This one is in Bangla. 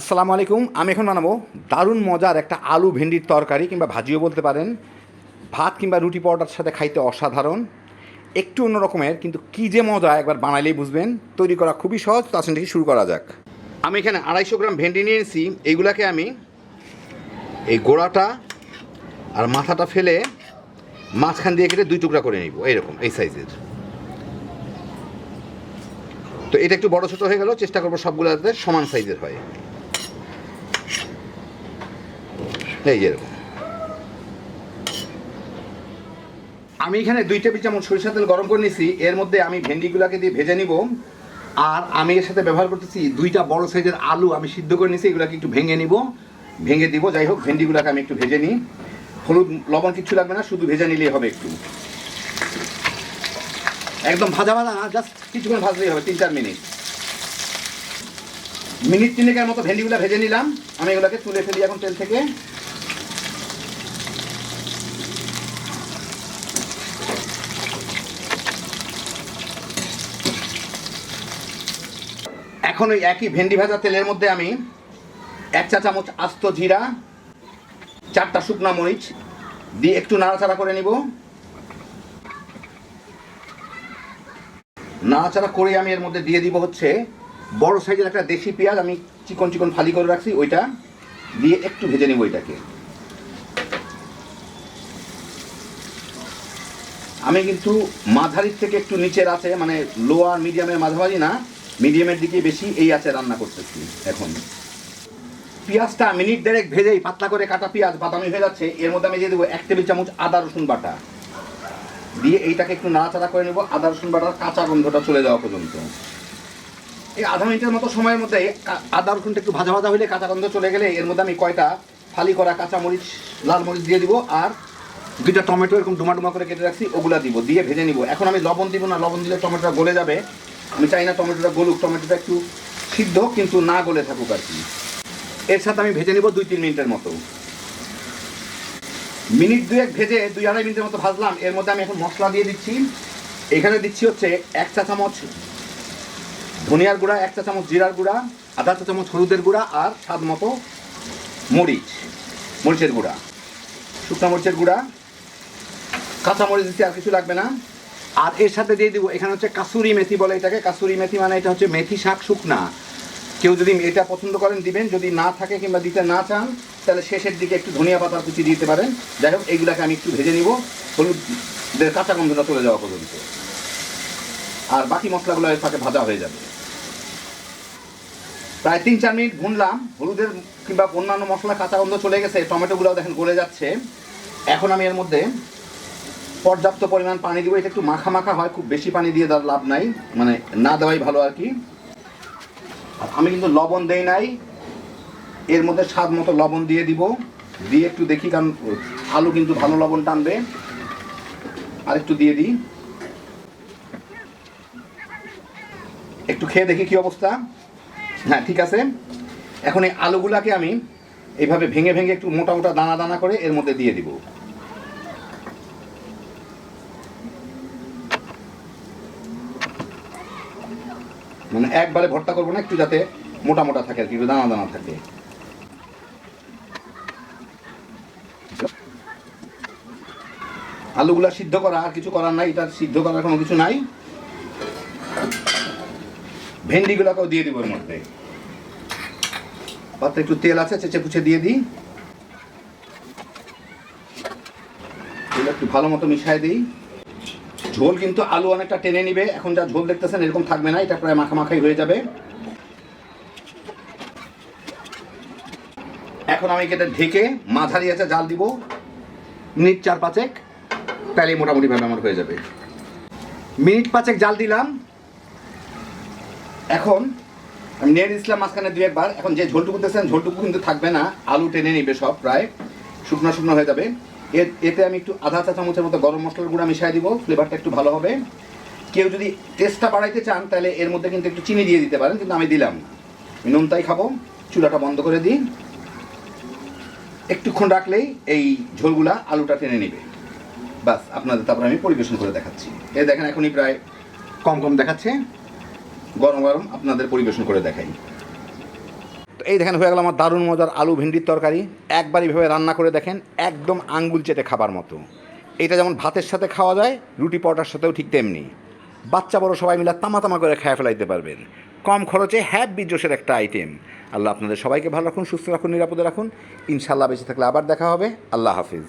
আসসালামু আলাইকুম, আমি এখন বানাবো দারুণ মজার একটা আলু ভেন্ডির তরকারি কিংবা ভাজিও বলতে পারেন। ভাত কিংবা রুটি পরোটার সাথে খাইতে অসাধারণ। একটু অন্য রকমের, কিন্তু কী যে মজা, একবার বানাইলেই বুঝবেন। তৈরি করা খুবই সহজ, তো আসেন শুরু করা যাক। আমি এখানে আড়াইশো গ্রাম ভেন্ডি নিয়ে এসেছি এইগুলাকে আমি এই গোড়াটা আর মাথাটা ফেলে মাঝখান দিয়ে কেটে দুই টুকরা করে নিব, এইরকম, এই সাইজের। তো এটা একটু বড় ছোটো হয়ে গেল, চেষ্টা করব সবগুলো যাতে সমান সাইজের হয়। এই যে এরকম আমি এখানে দুই টেবিল চামচ সরিষা তেল গরম করে নিয়েছি। এর মধ্যে আমি ভেন্ডিগুলোকে দিয়ে ভেজে নিব। আর আমি এর সাথে ব্যবহার করতেছি দুইটা বড় সাইজের আলু আমি সিদ্ধ করে নিয়েছি। এগুলোকে একটু ভেঙে নিব। ভেঙে দিব। যাই হোক, ভেন্ডিগুলোকে আমি একটু ভেজে নিই। হলুদ, লবণ কিচ্ছু লাগবে না, শুধু ভেজে নিলেই হবে একটু। একদম ভাজা ভাজা না জাস্ট কিছুক্ষণ ভাজলেই হবে, তিন চার মিনিট। মিনিট তিনেকের মতো ভেন্ডিগুলো ভেজে নিলাম। আমি এগুলোকে তুলে ফেলি এখন তেল থেকে। এখন ওই একই ভেন্ডি ভাজা তেলের মধ্যে আমি এক চা চামচ আস্ত জিরা, চারটা শুকনা মরিচ দিয়ে একটু নাড়াচাড়া করে নিব। নাড়াচাড়া করে আমি এর মধ্যে দিয়ে দিব হচ্ছে বড় সাইজের একটা দেশি পেঁয়াজ, আমি চিকন চিকন ফালি করে রাখছি ওইটা, দিয়ে একটু ভেজে নিব ওইটাকে। আমি কিন্তু মাঝারির থেকে একটু নিচের আছে মানে লোয়ার মিডিয়ামের মাঝামাঝি না মিডিয়ামের দিকে বেশি এই আছে রান্না করতেছি এখন। পেঁয়াজটা মিনিট দেড়েক ভেজেই পাতলা করে কাটা পেঁয়াজ, বাদামি হয়ে যাচ্ছে, এর মধ্যে আমি দিয়ে দেবো এক টেবিল চামচ আদা রসুন বাটা। দিয়ে এইটাকে একটু নাড়াচাড়া করে নেব, আদা রসুন বাটার কাঁচা গন্ধটা চলে যাওয়া পর্যন্ত। এই আধা মিনিটের মতো সময়ের মধ্যে আদা রসুনটা একটু ভাজা ভাজা হলে কাঁচা গন্ধ চলে গেলে এর মধ্যে আমি কয়টা ফালি করা কাঁচা মরিচ, লাল মরিচ দিয়ে দিব, আর দুইটা টমেটো এরকম ডুমা ডুমা করে কেটে রাখছি, ওগুলা দিব। দিয়ে ভেজে নিব। এখন আমি লবণ দিব না, লবণ দিলে টমেটোটা গলে যাবে। আমি চাই না টমেটোটা গলুক, টমেটোটা একটু সিদ্ধ, কিন্তু না গলে থাকুক আর কি। এর সাথে আমি ভেজে নিব দুই তিন মিনিটের মতো। মিনিট দুয়েক ভেজে দুই আড়াই মিনিটের মতো ভাজলাম। এর মধ্যে আমি এখন মশলা দিয়ে দিচ্ছি। এখানে দিচ্ছি হচ্ছে এক চা চামচ ধনিয়ার গুঁড়া, এক চা চামচ জিরার গুঁড়া, আধা চা চামচ হলুদের গুঁড়া আর স্বাদ মতো মরিচ, মরিচের গুঁড়া। শুকনা মরিচের গুঁড়া। কাঁচা মরিচ দিচ্ছি আর কিছু লাগবে না। আর এর সাথে দিয়ে দিব, এখানে হচ্ছে কাসুরি মেথি বলে এটাকে। কাসুরি মেথি মানে এটা হচ্ছে মেথি শাক শুকনা। কেউ যদি এটা পছন্দ করেন, দিবেন। যদি না থাকে কিংবা দিতে না চান, তাহলে শেষের দিকে একটু ধনিয়া পাতার কুচি দিতে পারেন। যাই হোক, এইগুলাকে আমি একটু ভেজে নিব। হলুদের কাঁচা গন্ধটা চলে যাওয়া পর্যন্ত। আর বাকি মশলাগুলো এর সাথে ভাজা হয়ে যাবে। প্রায় তিন চার মিনিট ভুনলাম। হলুদের কিংবা অন্যান্য মশলা কাঁচা গন্ধ চলে গেছে। টমেটোগুলোও দেখেন গলে যাচ্ছে। এখন আমি এর মধ্যে পর্যাপ্ত পরিমাণ পানি দিব, এটা একটু মাখা মাখা হয়, খুব বেশি পানি দিয়ে দেওয়ার লাভ নাই মানে না দেওয়াই ভালো আর কি। আমি কিন্তু লবণ দেই নাই, এর মধ্যে স্বাদ মতো লবণ দিয়ে দিব, দিয়ে একটু দেখি, কারণ আলু কিন্তু ভালো লবণ টানবে। আর একটু দিয়ে দিই। একটু খেয়ে দেখি কি অবস্থা। হ্যাঁ ঠিক আছে। এখন এই আলুগুলাকে আমি এইভাবে ভেঙে ভেঙে একটু মোটা মোটা দানা দানা করে এর মধ্যে দিয়ে দিব। মানে একবারে ভর্তা করব না, একটু যাতে মোটা মোটা থাকে আর কি দানা দানা থাকে। আলুগুলা সিদ্ধ করা, আর কিছু করার নাই, এটা সিদ্ধ করার কোনো কিছু নাই। ভেন্ডিগুলোকেও দিয়ে দিব এর মধ্যে। পাত্রে একটু তেল আছে, চেঁচে পুছে দিয়ে দিই। একটু ভালো মতো মিশাই দিই। ঝোল কিন্তু আলু অনেকটা টেনে নিবে। এখন যা ঝোল দেখতেছেন, এরকম থাকবে না, এটা প্রায় মাখামাখাই হয়ে যাবে। এখন আমি এটা ঢেকে মাঝারি আছে জাল দিব। মিনিট চার পাঁচেক, তাহলে মোটামুটি ভাবে আমার হয়ে যাবে। মিনিট পাঁচেক জাল দিলাম। এখন আমি দিয়েছিলাম মাঝখানে দু একবার। এখন যে ঝোলটুকু দিতেছেন, ঝোলটুকু কিন্তু থাকবে না, আলু টেনে নিবে সব প্রায়। শুকনো শুকনো হয়ে যাবে। এতে আমি একটু আধা চা চামচের মতো গরম মশলার গুঁড়া মিশিয়ে দিব ফ্লেভারটা একটু ভালো হবে। কেউ যদি টেস্টটা বাড়াইতে চান, তাহলে এর মধ্যে কিন্তু একটু চিনি দিয়ে দিতে পারেন, কিন্তু আমি দিলাম নুনটাই খাব, চুলাটা বন্ধ করে দিই। একটুক্ষণ রাখলেই এই ঝোলগুলা আলুটা টেনে নেবে। বাস, আপনাদের তারপর আমি পরিবেশন করে দেখাচ্ছি। এ দেখেন, এখনই প্রায় কম কম দেখাচ্ছে। গরম গরম আপনাদের পরিবেশন করে দেখাই। তো এই দেখেন, হয়ে গেল আমার দারুণ মজার আলু ভেন্ডির তরকারি। একবার এইভাবে রান্না করে দেখেন, একদম আঙ্গুল চেটে খাবার মতো। এটা যেমন ভাতের সাথে খাওয়া যায়, রুটি পরোটার সাথেও ঠিক তেমনি। বাচ্চা বড় সবাই মিলে তামা তামা করে খেয়ে ফেলাইতে পারবেন। কম খরচে হ্যাপি জোশের একটা আইটেম। আল্লাহ আপনাদের সবাইকে ভালো রাখুন, সুস্থ রাখুন, নিরাপদে রাখুন। ইনশাল্লাহ বেঁচে থাকলে আবার দেখা হবে। আল্লাহ হাফিজ।